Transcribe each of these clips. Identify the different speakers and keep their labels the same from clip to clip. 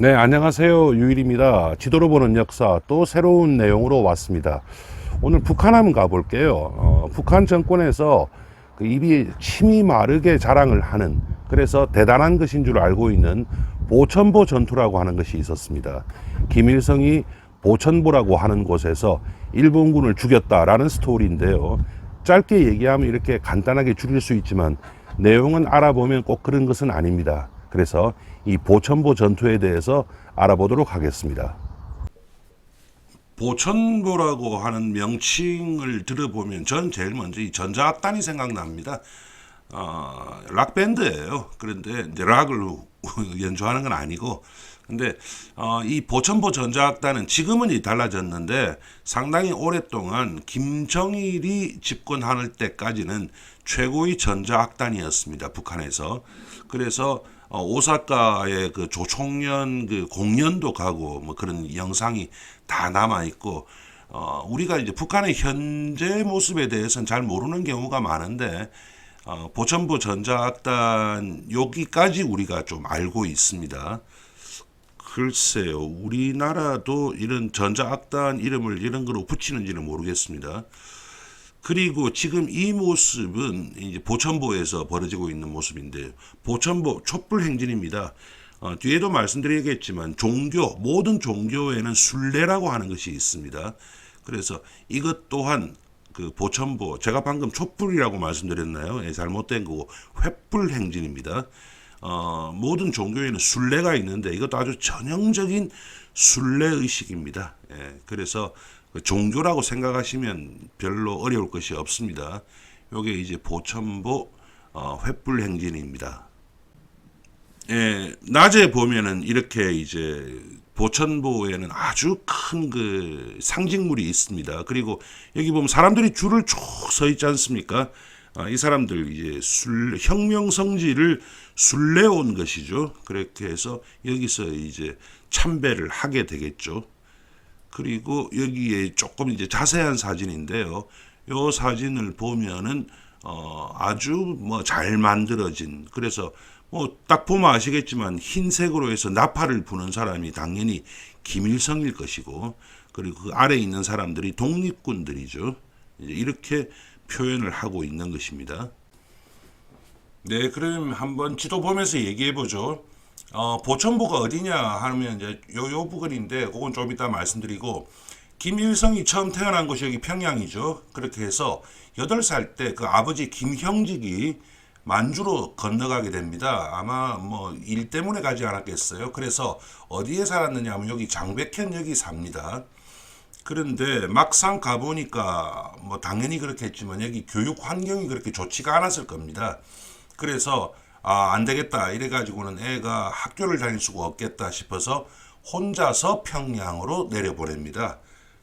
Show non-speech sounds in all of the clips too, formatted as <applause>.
Speaker 1: 네, 안녕하세요. 유일입니다. 지도로 보는 역사 또 새로운 내용으로 왔습니다. 오늘 북한 한번 가볼게요. 어, 북한 정권에서 그 입이 침이 마르게 자랑을 하는 그래서 대단한 것인 줄 알고 있는 보천보 전투라고 하는 것이 있었습니다. 김일성이 보천보라고 하는 곳에서 일본군을 죽였다라는 스토리인데요. 짧게 얘기하면 이렇게 간단하게 줄일 수 있지만 내용은 알아보면 꼭 그런 것은 아닙니다. 그래서 이 보천보 전투에 대해서 알아보도록 하겠습니다. 보천보라고 하는 명칭을 들어보면 전 제일 먼저 이 전자악단이 생각납니다. 어, 락 밴드예요. 그런데 이제 락을 <laughs> 연주하는 건 아니고, 근데 어, 이 보천보 전자악단은 지금은 이 달라졌는데 상당히 오랫동안 김정일이 집권할 때까지는 최고의 전자악단이었습니다. 북한에서. 그래서 어, 오사카의 그 조총련 그 공연도 가고 뭐 그런 영상이 다 남아 있고 어, 우리가 이제 북한의 현재 모습에 대해서는 잘 모르는 경우가 많은데 어, 보천보 전자악단 여기까지 우리가 좀 알고 있습니다. 글쎄요, 우리나라도 이런 전자악단 이름을 이런 거로 붙이는지는 모르겠습니다. 그리고 지금 이 모습은 이제 보천보에서 벌어지고 있는 모습인데 보천보 촛불 행진입니다. 어, 뒤에도 말씀드리겠지만 종교 모든 종교에는 순례라고 하는 것이 있습니다. 그래서 이것 또한 그 보천보 제가 방금 촛불이라고 말씀드렸나요? 예, 잘못된 거고 횃불 행진입니다. 어, 모든 종교에는 순례가 있는데 이것도 아주 전형적인 순례 의식입니다. 예, 그래서 그 종교라고 생각하시면 별로 어려울 것이 없습니다. 요게 이제 보천보 어, 횃불 행진입니다. 예, 낮에 보면은 이렇게 이제 보천보에는 아주 큰 그 상징물이 있습니다. 그리고 여기 보면 사람들이 줄을 쭉 서 있지 않습니까? 아, 이 사람들 이제 술 혁명 성지를 순례 온 것이죠. 그렇게 해서 여기서 이제 참배를 하게 되겠죠. 그리고 여기에 조금 이제 자세한 사진인데요. 요 사진을 보면은 어 아주 뭐 잘 만들어진 그래서 뭐 딱 보면 아시겠지만 흰색으로 해서 나팔을 부는 사람이 당연히 김일성일 것이고 그리고 그 아래 있는 사람들이 독립군들이죠. 이렇게 표현을 하고 있는 것입니다. 네, 그럼 한번 지도 보면서 얘기해 보죠. 어, 보천보가 어디냐 하면 이제 요, 요 부근인데 그건 좀 이따 말씀드리고 김일성이 처음 태어난 곳이 여기 평양이죠. 그렇게 해서 8살 때 그 아버지 김형직이 만주로 건너가게 됩니다. 아마 뭐 일 때문에 가지 않았겠어요. 그래서 어디에 살았느냐 하면 여기 장백현 여기 삽니다. 그런데 막상 가보니까 뭐 당연히 그렇겠지만 여기 교육 환경이 그렇게 좋지가 않았을 겁니다. 그래서 아, 안 되겠다. 이래가지고는 애가 학교를 다닐 수가 없겠다 싶어서 혼자서 평양으로 내려보냅니다.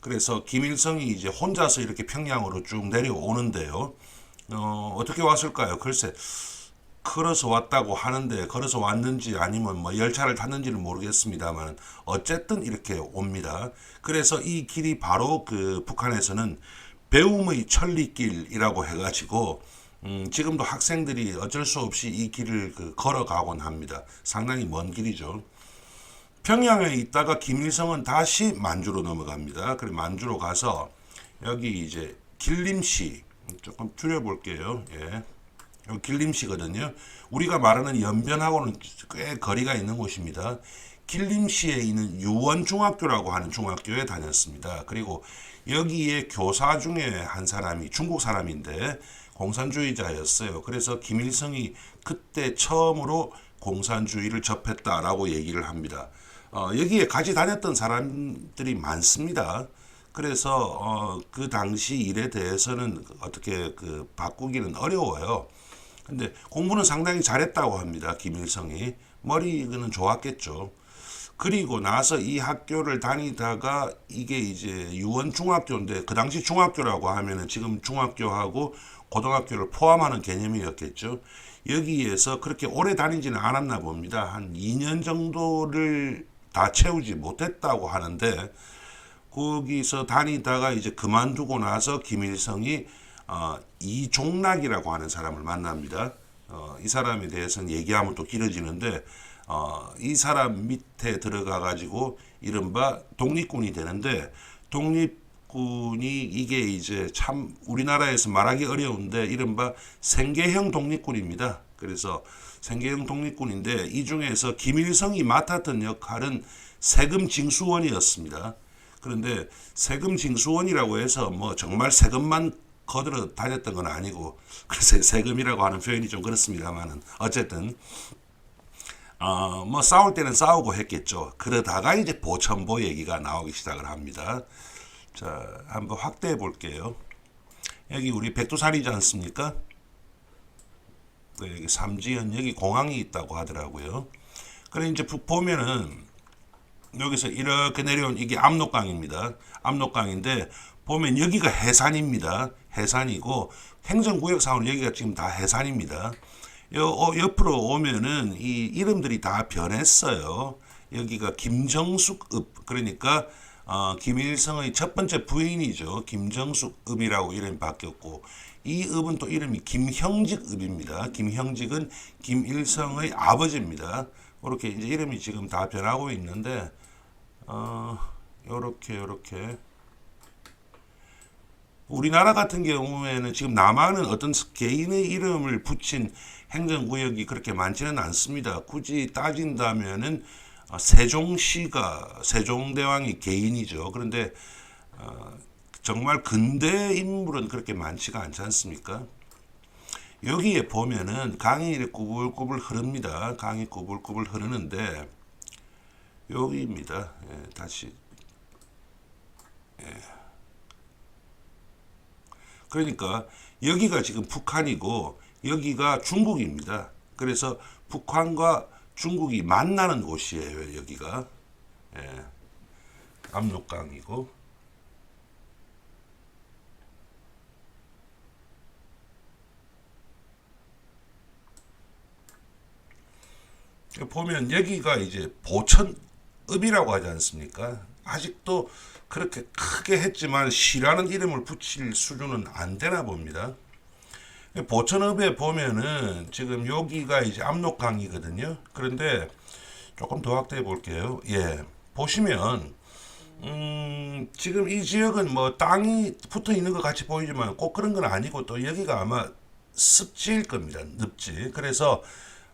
Speaker 1: 그래서 김일성이 이제 혼자서 이렇게 평양으로 쭉 내려오는데요. 어, 어떻게 왔을까요? 글쎄, 걸어서 왔다고 하는데, 걸어서 왔는지 아니면 뭐 열차를 탔는지는 모르겠습니다만, 어쨌든 이렇게 옵니다. 그래서 이 길이 바로 그 북한에서는 배움의 천리길이라고 해가지고, 음, 지금도 학생들이 어쩔 수 없이 이 길을 그 걸어가곤 합니다. 상당히 먼 길이죠. 평양에 있다가 김일성은 다시 만주로 넘어갑니다. 그리고 만주로 가서 여기 이제 길림시 조금 줄여볼게요. 예. 길림시거든요. 우리가 말하는 연변하고는 꽤 거리가 있는 곳입니다. 길림시에 있는 유원중학교라고 하는 중학교에 다녔습니다. 그리고 여기에 교사 중에 한 사람이 중국 사람인데 공산주의자였어요. 그래서 김일성이 그때 처음으로 공산주의를 접했다라고 얘기를 합니다. 어, 여기에 같이 다녔던 사람들이 많습니다. 그래서 어, 그 당시 일에 대해서는 어떻게 그 바꾸기는 어려워요. 근데 공부는 상당히 잘했다고 합니다. 김일성이 머리는 좋았겠죠. 그리고 나서 이 학교를 다니다가 이게 이제 유원 중학교인데 그 당시 중학교라고 하면은 지금 중학교하고 고등학교를 포함하는 개념이었겠죠. 여기에서 그렇게 오래 다니지는 않았나 봅니다. 한 2년 정도를 다 채우지 못했다고 하는데 거기서 다니다가 이제 그만두고 나서 김일성이 어, 이종락이라고 하는 사람을 만납니다. 어, 이 사람에 대해서는 얘기하면 또 길어지는데 어, 이 사람 밑에 들어가 가지고 이른바 독립군이 되는데 독립 군이 이게 이제 참 우리나라에서 말하기 어려운데 이른바 생계형 독립군입니다. 그래서 생계형 독립군인데 이 중에서 김일성이 맡았던 역할은 세금 징수원이었습니다. 그런데 세금 징수원이라고 해서 뭐 정말 세금만 거들어 다녔던 건 아니고 <laughs> 그래서 세금이라고 하는 표현이 좀 그렇습니다만은 어쨌든 어, 뭐 싸울 때는 싸우고 했겠죠. 그러다가 이제 보천보 얘기가 나오기 시작을 합니다. 자, 한번 확대해 볼게요. 여기 우리 백두산이지 않습니까? 네, 여기 삼지연 여기 공항이 있다고 하더라고요. 그래 이제 부- 보면은 여기서 이렇게 내려온 이게 압록강입니다. 압록강인데 보면 여기가 해산입니다. 해산이고 행정구역상으로 여기가 지금 다 해산입니다. 요 어, 옆으로 오면은 이 이름들이 다 변했어요. 여기가 김정숙읍 그러니까 어, 김일성의 첫 번째 부인이죠. 김정숙읍이라고 이름이 바뀌었고 이 읍은 또 이름이 김형직읍입니다. 김형직은 김일성의 아버지입니다. 그렇게 이제 이름이 지금 다 변하고 있는데 어 요렇게 요렇게 우리나라 같은 경우에는 지금 남한은 어떤 개인의 이름을 붙인 행정구역이 그렇게 많지는 않습니다. 굳이 따진다면은 어, 세종시가 세종대왕이 개인이죠. 그런데 어, 정말 근대 인물은 그렇게 많지가 않지 않습니까? 여기에 보면은 강이 꾸불꾸불 흐릅니다. 강이 꾸불꾸불 흐르는데 여기입니다. 예, 다시 예. 그러니까 여기가 지금 북한이고 여기가 중국입니다. 그래서 북한과 중국이 만나는 곳이에요. 여기가 예. 압록강이고 보면 여기가 이제 보천읍이라고 하지 않습니까? 아직도 그렇게 크게 했지만 시라는 이름을 붙일 수준은 안 되나 봅니다. 보천읍에 보면은 지금 여기가 이제 압록강이거든요. 그런데 조금 더 확대해 볼게요. 예. 보시면 음, 지금 이 지역은 뭐 땅이 붙어 있는 것 같이 보이지만 꼭 그런 건 아니고 또 여기가 아마 습지일 겁니다. 늪지. 그래서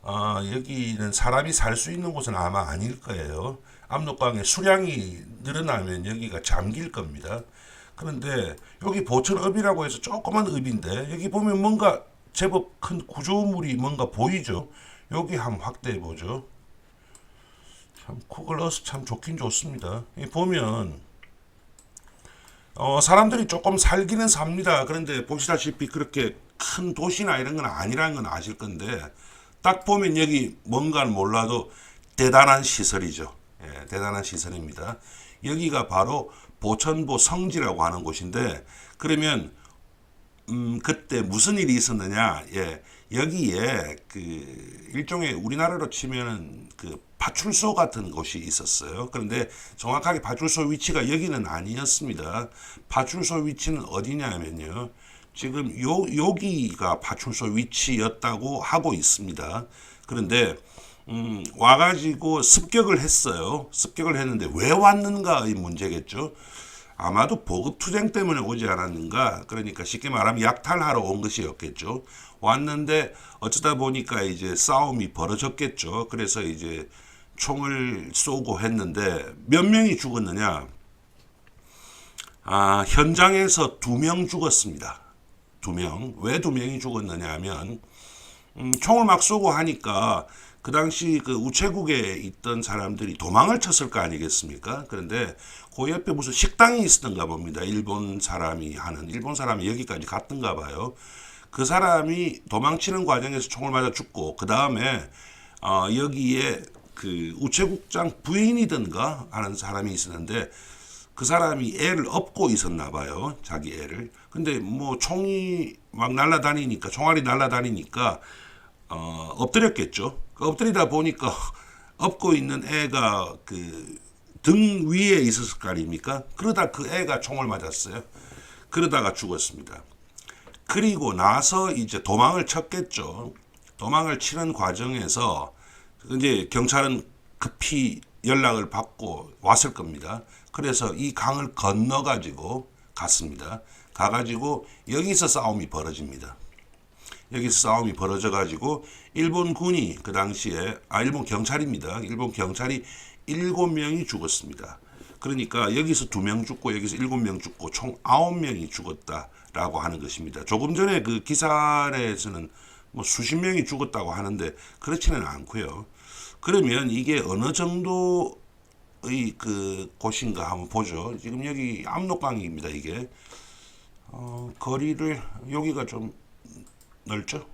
Speaker 1: 어, 여기는 사람이 살 수 있는 곳은 아마 아닐 거예요. 압록강의 수량이 늘어나면 여기가 잠길 겁니다. 그런데 여기 보천읍이라고 해서 조그만 읍인데 여기 보면 뭔가 제법 큰 구조물이 뭔가 보이죠. 여기 한번 확대해 보죠. 참 그걸 넣어서 참 좋긴 좋습니다. 이 보면 어, 사람들이 조금 살기는 삽니다. 그런데 보시다시피 그렇게 큰 도시나 이런 건 아니라는 건 아실 건데 딱 보면 여기 뭔가는 몰라도 대단한 시설이죠. 예, 대단한 시설입니다. 여기가 바로 보천보 성지라고 하는 곳인데 그러면 음, 그때 무슨 일이 있었느냐? 예, 여기에 그 일종의 우리나라로 치면은 그 파출소 같은 곳이 있었어요. 그런데 정확하게 파출소 위치가 여기는 아니었습니다. 파출소 위치는 어디냐면요. 지금 요 여기가 파출소 위치였다고 하고 있습니다. 그런데 음, 와가지고 습격을 했어요. 습격을 했는데 왜 왔는가의 문제겠죠. 아마도 보급 투쟁 때문에 오지 않았는가. 그러니까 쉽게 말하면 약탈하러 온 것이었겠죠. 왔는데 어쩌다 보니까 이제 싸움이 벌어졌겠죠. 그래서 이제 총을 쏘고 했는데 몇 명이 죽었느냐? 아, 현장에서 두 명 죽었습니다. 두 명. 왜 두 명이 죽었느냐 하면 음, 총을 막 쏘고 하니까 그 당시 그 우체국에 있던 사람들이 도망을 쳤을 거 아니겠습니까? 그런데 그 옆에 무슨 식당이 있었던가 봅니다. 일본 사람이 하는 일본 사람이 여기까지 갔던가 봐요. 그 사람이 도망치는 과정에서 총을 맞아 죽고 그 다음에 어, 여기에 그 우체국장 부인이든가 하는 사람이 있었는데 그 사람이 애를 업고 있었나 봐요. 자기 애를. 근데 뭐 총이 막 날아다니니까 총알이 날아다니니까 어, 엎드렸겠죠. 그 엎드리다 보니까 <laughs> 업고 있는 애가 그 등 위에 있었을 거 아닙니까? 그러다 그 애가 총을 맞았어요. 그러다가 죽었습니다. 그리고 나서 이제 도망을 쳤겠죠. 도망을 치는 과정에서 이제 경찰은 급히 연락을 받고 왔을 겁니다. 그래서 이 강을 건너 가지고 갔습니다. 가가지고 여기서 싸움이 벌어집니다. 여기서 싸움이 벌어져 가지고 일본 군이 그 당시에 아 일본 경찰입니다. 일본 경찰이 일곱 명이 죽었습니다. 그러니까 여기서 두 명 죽고 여기서 일곱 명 죽고 총 아홉 명이 죽었다라고 하는 것입니다. 조금 전에 그 기사에서는 뭐 수십 명이 죽었다고 하는데 그렇지는 않고요. 그러면 이게 어느 정도의 그 곳인가 한번 보죠. 지금 여기 압록강입니다. 이게 어, 거리를 여기가 좀 넓죠.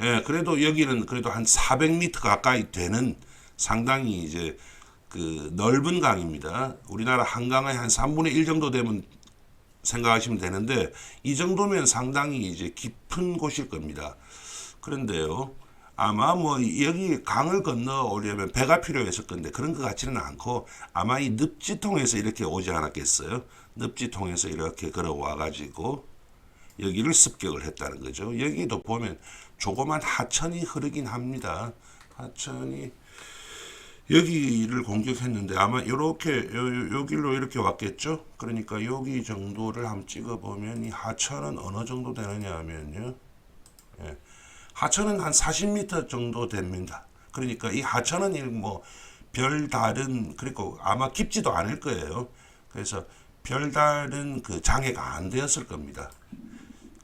Speaker 1: 예. 예, 그래도 여기는 그래도 한 400m 가까이 되는 상당히 이제 그 넓은 강입니다. 우리나라 한강의 한 3분의 1 정도 되면 생각하시면 되는데 이 정도면 상당히 이제 깊은 곳일 겁니다. 그런데요. 아마 뭐 여기 강을 건너 오려면 배가 필요했을 건데 그런 것 같지는 않고 아마 이 늪지 통해서 이렇게 오지 않았겠어요. 늪지 통해서 이렇게 걸어와 가지고 여기를 습격을 했다는 거죠. 여기도 보면 조그만 하천이 흐르긴 합니다. 하천이 여기를 공격했는데 아마 이렇게 길로 이렇게 왔겠죠. 그러니까 여기 정도를 한번 찍어 보면 이 하천은 어느 정도 되느냐 하면요. 예. 하천은 한 40m 정도 됩니다. 그러니까 이 하천은 뭐 별다른 그리고 아마 깊지도 않을 거예요. 그래서 별다른 그 장애가 안 되었을 겁니다.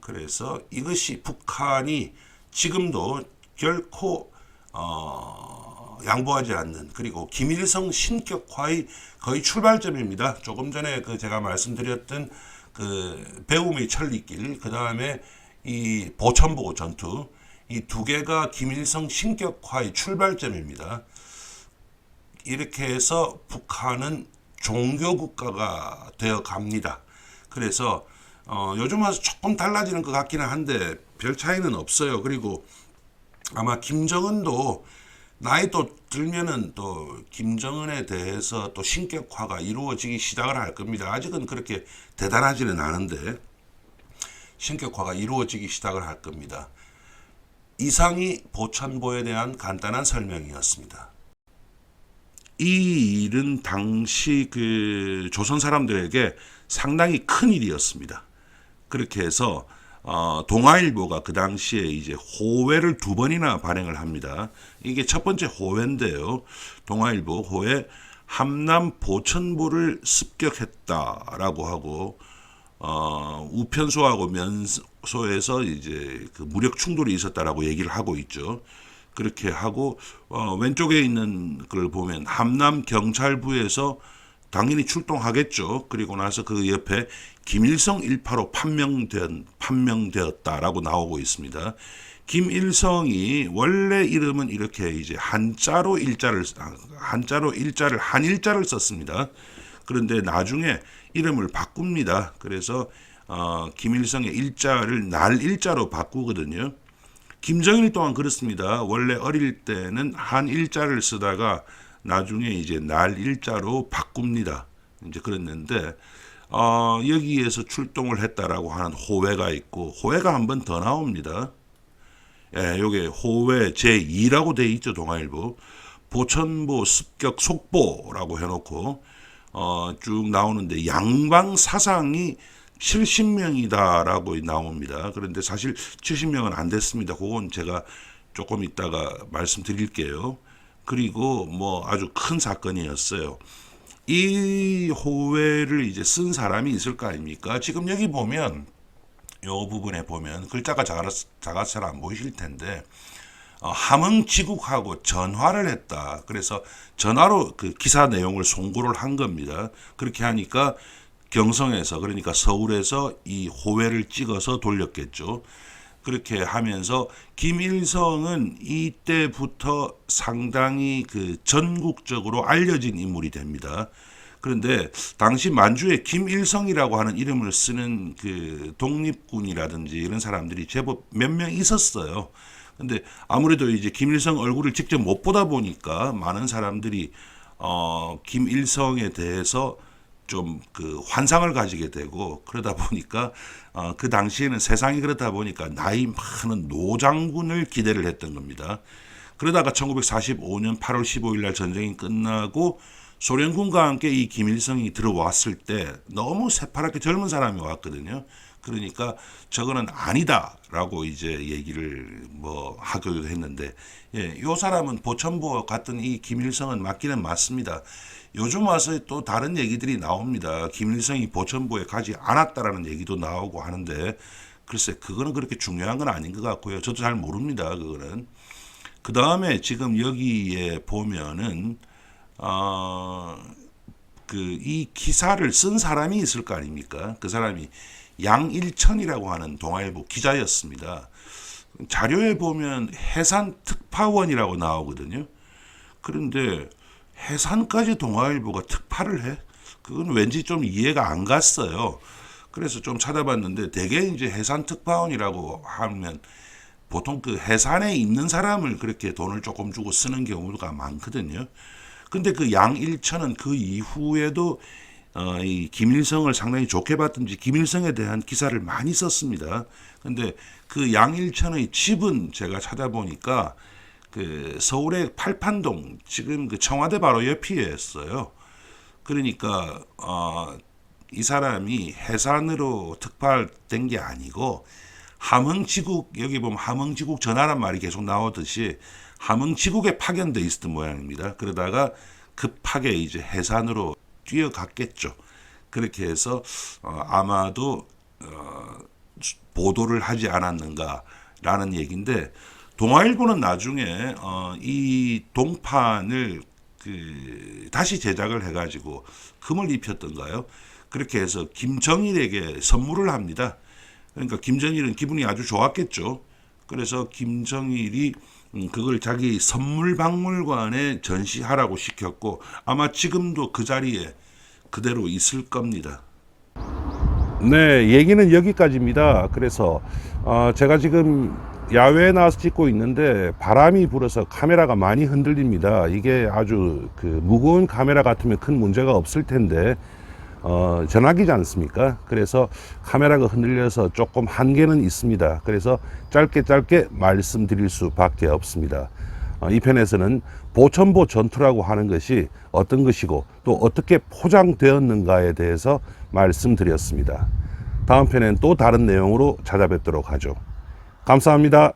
Speaker 1: 그래서 이것이 북한이 지금도 결코 어, 양보하지 않는 그리고 김일성 신격화의 거의 출발점입니다. 조금 전에 그 제가 말씀드렸던 그 배움의 천리길 그 다음에 이 보천보 전투 이 두 개가 김일성 신격화의 출발점입니다. 이렇게 해서 북한은 종교 국가가 되어 갑니다. 그래서 어, 요즘 와서 조금 달라지는 것 같기는 한데 별 차이는 없어요. 그리고 아마 김정은도 나이 또 들면은 또 김정은에 대해서 또 신격화가 이루어지기 시작을 할 겁니다. 아직은 그렇게 대단하지는 않은데 신격화가 이루어지기 시작을 할 겁니다. 이상이 보천보에 대한 간단한 설명이었습니다. 이 일은 당시 그 조선 사람들에게 상당히 큰 일이었습니다. 그렇게 해서 어, 동아일보가 그 당시에 이제 호회를 두 번이나 발행을 합니다. 이게 첫 번째 호회인데요. 동아일보 호회 함남 보천보를 습격했다라고 하고 어, 우편소하고 면소에서 이제 그 무력 충돌이 있었다라고 얘기를 하고 있죠. 그렇게 하고 어, 왼쪽에 있는 걸 보면 함남 경찰부에서 당연히 출동하겠죠. 그리고 나서 그 옆에 김일성 1파로 판명된 판명되었다라고 나오고 있습니다. 김일성이 원래 이름은 이렇게 이제 한자로 일자를 한자로 일자를 한일자를 썼습니다. 그런데 나중에 이름을 바꿉니다. 그래서 어, 김일성의 일자를 날 일자로 바꾸거든요. 김정일 또한 그렇습니다. 원래 어릴 때는 한 일자를 쓰다가 나중에 이제 날 일자로 바꿉니다. 이제 그랬는데 어, 여기에서 출동을 했다라고 하는 호회가 있고 호회가 한 번 더 나옵니다. 예, 요게 호회 제2라고 돼 있죠, 동아일보. 보천보 습격 속보라고 해 놓고 어, 쭉 나오는데 양방 사상이 70명이다라고 나옵니다. 그런데 사실 70명은 안 됐습니다. 그건 제가 조금 이따가 말씀드릴게요. 그리고 뭐 아주 큰 사건이었어요. 이 호회를 이제 쓴 사람이 있을 거 아닙니까? 지금 여기 보면 요 부분에 보면 글자가 작아서, 작아서 잘안 보이실 텐데 어, 함흥지국하고 전화를 했다. 그래서 전화로 그 기사 내용을 송고를 한 겁니다. 그렇게 하니까 경성에서 그러니까 서울에서 이 호회를 찍어서 돌렸겠죠. 그렇게 하면서 김일성은 이때부터 상당히 그 전국적으로 알려진 인물이 됩니다. 그런데 당시 만주에 김일성이라고 하는 이름을 쓰는 그 독립군이라든지 이런 사람들이 제법 몇 명 있었어요. 근데 아무래도 이제 김일성 얼굴을 직접 못 보다 보니까 많은 사람들이 어 김일성에 대해서 좀 그 환상을 가지게 되고 그러다 보니까 어, 그 당시에는 세상이 그렇다 보니까 나이 많은 노장군을 기대를 했던 겁니다. 그러다가 1945년 8월 15일 날 전쟁이 끝나고 소련군과 함께 이 김일성이 들어왔을 때 너무 새파랗게 젊은 사람이 왔거든요. 그러니까 저거는 아니다라고 이제 얘기를 뭐 하기도 했는데 예, 요 사람은 보천보 같은 이 김일성은 맞기는 맞습니다. 요즘 와서 또 다른 얘기들이 나옵니다. 김일성이 보천보에 가지 않았다라는 얘기도 나오고 하는데 글쎄 그거는 그렇게 중요한 건 아닌 것 같고요. 저도 잘 모릅니다. 그거는. 그 다음에 지금 여기에 보면은 어, 그이 기사를 쓴 사람이 있을 거 아닙니까? 그 사람이 양일천이라고 하는 동아일보 기자였습니다. 자료에 보면 해산 특파원이라고 나오거든요. 그런데 해산까지 동아일보가 특파를 해? 그건 왠지 좀 이해가 안 갔어요. 그래서 좀 찾아봤는데 대개 이제 해산 특파원이라고 하면 보통 그 해산에 있는 사람을 그렇게 돈을 조금 주고 쓰는 경우가 많거든요. 근데 그 양일천은 그 이후에도 어, 이 김일성을 상당히 좋게 봤든지 김일성에 대한 기사를 많이 썼습니다. 근데 그 양일천의 집은 제가 찾아보니까 그 서울의 팔판동 지금 그 청와대 바로 옆이었어요. 그러니까 어, 이 사람이 해산으로 특파된 게 아니고 함흥지국 여기 보면 함흥지국 전하란 말이 계속 나오듯이 함흥지국에 파견돼 있었던 모양입니다. 그러다가 급하게 이제 해산으로 뛰어갔겠죠. 그렇게 해서 어, 아마도 어, 보도를 하지 않았는가라는 얘기인데 동아일보는 나중에 어, 이 동판을 그 다시 제작을 해가지고 금을 입혔던가요? 그렇게 해서 김정일에게 선물을 합니다. 그러니까 김정일은 기분이 아주 좋았겠죠. 그래서 김정일이 음, 그걸 자기 선물 박물관에 전시하라고 시켰고 아마 지금도 그 자리에 그대로 있을 겁니다. 네, 얘기는 여기까지입니다. 그래서 어, 제가 지금 야외에 나와서 찍고 있는데 바람이 불어서 카메라가 많이 흔들립니다. 이게 아주 그 무거운 카메라 같으면 큰 문제가 없을 텐데 어, 전화기지 않습니까? 그래서 카메라가 흔들려서 조금 한계는 있습니다. 그래서 짧게 짧게 말씀드릴 수밖에 없습니다. 어, 이 편에서는 보천보 전투라고 하는 것이 어떤 것이고 또 어떻게 포장되었는가에 대해서 말씀드렸습니다. 다음 편엔 또 다른 내용으로 찾아뵙도록 하죠. 감사합니다.